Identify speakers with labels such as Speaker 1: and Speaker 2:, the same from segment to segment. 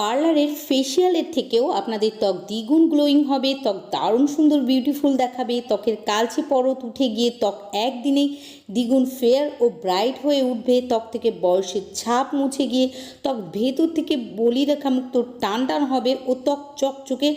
Speaker 1: পার্লারের ফেসিয়ালের থেকেও আপনাদের ত্বক দ্বিগুণ গ্লোয়িং হবে, ত্বক দারুণ সুন্দর বিউটিফুল দেখাবে, ত্বকের কালচে পরত উঠে গিয়ে ত্বক একদিনেই দ্বিগুণ ফেয়ার ও ব্রাইট হয়ে উঠবে, ত্বক থেকে বয়সের ছাপ মুছে গিয়ে ত্বক ভেতর থেকে বলি রেখা মুক্ত টান টান হবে ও ত্বক চকচকে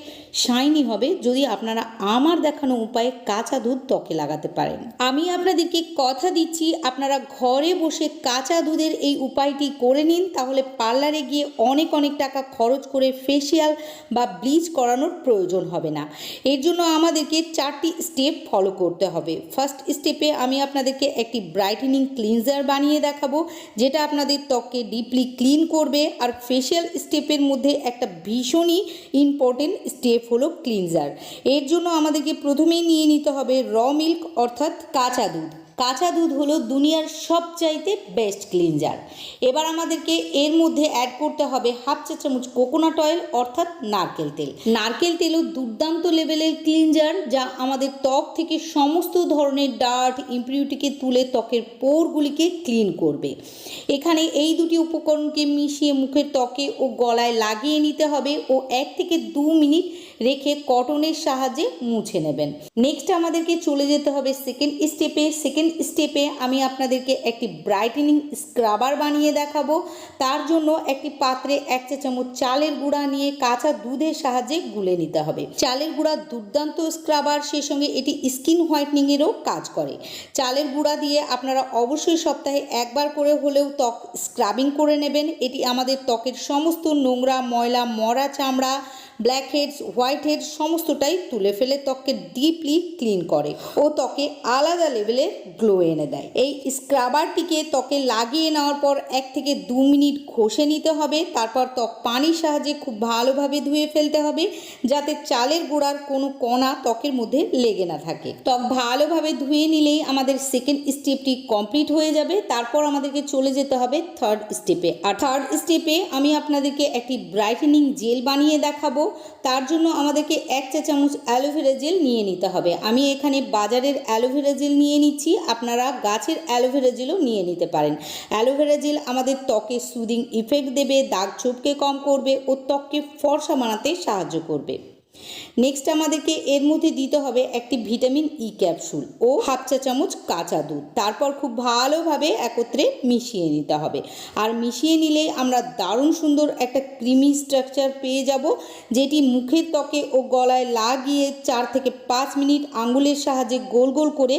Speaker 1: শাইনি হবে যদি আপনারা আমার দেখানো উপায়ে কাঁচা দুধ ত্বকে লাগাতে পারেন। আমি আপনাদেরকে কথা দিচ্ছি, আপনারা ঘরে বসে কাঁচা দুধের এই উপায়টি করে নিন, তাহলে পার্লারে গিয়ে অনেক অনেক টাকা খরচ করে ফেসিয়াল বা ব্লিচ করানোর প্রয়োজন হবে না। এর জন্য আমাদেরকে চারটি স্টেপ ফলো করতে হবে। ফার্স্ট স্টেপে আমি আপনাদেরকে একটি ব্রাইটেনিং ক্লিনজার বানিয়ে দেখাবো, যেটা আপনাদের ত্বককে ডিপলি ক্লিন করবে। আর ফেসিয়াল স্টেপের মধ্যে একটা ভীষণই ইম্পর্টেন্ট স্টেপ হলো ক্লিনজার এর জন্য আমাদেরকে প্রথমেই নিয়ে নিতে হবে র মিল্ক অর্থাৎ কাঁচা দুধ। কাঁচা দুধ হলো দুনিয়ার সবচাইতে বেস্ট ক্লিনজার এবার আমাদেরকে এর মধ্যে অ্যাড করতে হবে হাফ চা চামচ কোকোনাট অয়েল অর্থাৎ নারকেল তেল। নারকেল তেলও দুর্দান্ত লেভেলের ক্লিনজার যা আমাদের ত্বক থেকে সমস্ত ধরনের ডার্ট ইম্পিউরিটিকে তুলে ত্বকের পোরগুলিকে ক্লিন করবে। এখানে এই দুটি উপকরণকে মিশিয়ে মুখের ত্বকে ও গলায় লাগিয়ে নিতে হবে ও এক থেকে দু মিনিট রেখে কটনের সাহায্যে মুছে নেবেন। নেক্সট আমাদেরকে চলে যেতে হবে সেকেন্ড স্টেপে সেকেন্ড স্টেপে আমি আপনাদেরকে একটি ব্রাইটেনিং স্ক্রাবার বানিয়ে দেখাবো। তার জন্য একটি পাত্রে এক চা চামচ চালের গুঁড়া নিয়ে কাঁচা দুধের সাহায্যে গুলে নিতে হবে। চালের গুঁড়া দুর্দান্ত স্ক্রাবার সেই সঙ্গে এটি স্কিন হোয়াইটনিংয়েরও কাজ করে। চালের গুঁড়া দিয়ে আপনারা অবশ্যই সপ্তাহে একবার করে হলেও ত্বক স্ক্রাবিং করে নেবেন। এটি আমাদের ত্বকের সমস্ত নোংরা, ময়লা, মরা চামড়া ব্ল্যাক হেডস হোয়াইট হেডস সমস্তটাই তুলে ফেলে ত্বককে ডিপলি ক্লিন করে। ও ত্বকে আলাদা লেভেলের গ্লো এনে দেয়। এই স্ক্রাবারটিকে ত্বকে লাগিয়ে নেওয়ার পর এক থেকে দু মিনিট ঘষে নিতে হবে, তারপর ত্বক পানির সাহায্যে খুব ভালোভাবে ধুয়ে ফেলতে হবে, যাতে চালের গোড়ার কোনো কণা ত্বকের মধ্যে লেগে না থাকে। ত্বক ভালোভাবে ধুয়ে নিলেই আমাদের সেকেন্ড স্টেপটি কমপ্লিট হয়ে যাবে, তারপর আমাদেরকে চলে যেতে হবে থার্ড স্টেপে আর থার্ড স্টেপে আমি আপনাদেরকে একটি ব্রাইটেনিং জেল বানিয়ে দেখাবো, তার জন্য আমাদেরকে এক চা চামচ অ্যালোভেরা জেল নিয়ে নিতে হবে। আমি এখানে বাজারের অ্যালোভেরা জেল নিয়ে নিচ্ছি আপনারা গাছের অ্যালোভেরা জেলও নিয়ে নিতে পারেন। অ্যালোভেরা জেল আমাদের ত্বকে সুদিং ইফেক্ট দেবে, দাগ ছোপকে কম করবে ও ত্বককে ফর্সা বানাতে সাহায্য করবে। নেক্সট আমাদেরকে এর মধ্যে দিতে হবে একটি ভিটামিন ই ক্যাপসুল ও হাফ চা চামচ কাঁচা দুধ। তারপর খুব ভালোভাবে একত্রে মিশিয়ে নিতে হবে। আর মিশিয়ে নিলে আমরা দারুণ সুন্দর একটা ক্রিমি স্ট্রাকচার পেয়ে যাব, যেটি মুখের ত্বকে ও গলায় লাগিয়ে চার থেকে পাঁচ মিনিট আঙ্গুলের সাহায্যে গোল গোল করে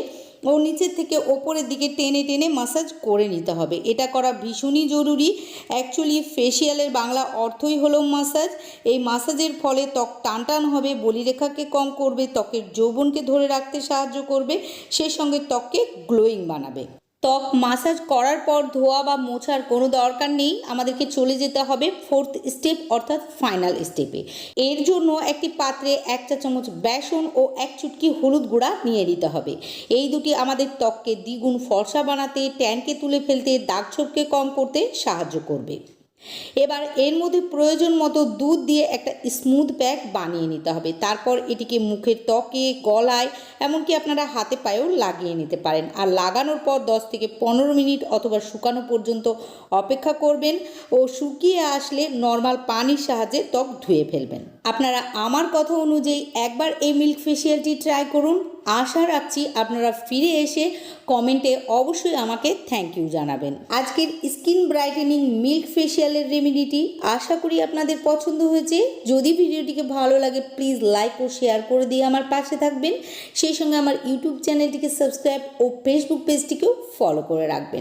Speaker 1: ও নিচের থেকে ওপরের দিকে টেনে টেনে মাসাজ করে নিতে হবে। এটা করা ভীষণই জরুরি। অ্যাকচুয়ালি ফেসিয়ালের বাংলা অর্থই হলো মাসাজ এই মাসাজের ফলে ত্বক টান টান হবে, বলিরেখাকে কম করবে, ত্বকের যৌবনকে ধরে রাখতে সাহায্য করবে, সেই সঙ্গে ত্বককে গ্লোয়িং বানাবে। ত্বক মাসাজ করার পর ধোয়া বা মোছার কোনো দরকার নেই। আমাদেরকে চলে যেতে হবে ফোর্থ স্টেপ অর্থাৎ ফাইনাল স্টেপে এর জন্য একটি পাত্রে এক চা চামচ বেসন ও এক চুটকি হলুদ গুঁড়া নিয়ে নিতে হবে। এই দুটি আমাদের ত্বককে দ্বিগুণ ফর্সা বানাতে, ট্যানকে তুলে ফেলতে, দাগ ছোপকে কম করতে সাহায্য করবে। এবার এর মধ্যে প্রয়োজন মতো দুধ দিয়ে একটা স্মুথ ব্যাগ বানিয়ে নিতে হবে। তারপর এটিকে মুখের ত্বকে, গলায়, এমনকি আপনারা হাতে পায়েও লাগিয়ে নিতে পারেন। আর লাগানোর পর দশ থেকে পনেরো মিনিট অথবা শুকানো পর্যন্ত অপেক্ষা করবেন ও শুকিয়ে আসলে নর্মাল পানির সাহায্যে ত্বক ধুয়ে ফেলবেন। আপনারা আমার কথা অনুযায়ী একবার এই মিল্ক ফেসিয়ালটি ট্রাই করুন। আশা রাখছি আপনারা ফিরে এসে কমেন্টে অবশ্যই আমাকে থ্যাংক ইউ জানাবেন। আজকের স্কিন ব্রাইটেনিং মিল্ক ফেসিয়ালের রেমিডিটি আশা করি আপনাদের পছন্দ হয়েছে। যদি ভিডিওটিকে ভালো লাগে প্লিজ লাইক ও শেয়ার করে দিয়ে আমার পাশে থাকবেন। সেই সঙ্গে আমার ইউটিউব চ্যানেলটিকে সাবস্ক্রাইব ও ফেসবুক পেজটিকেও ফলো করে রাখবেন।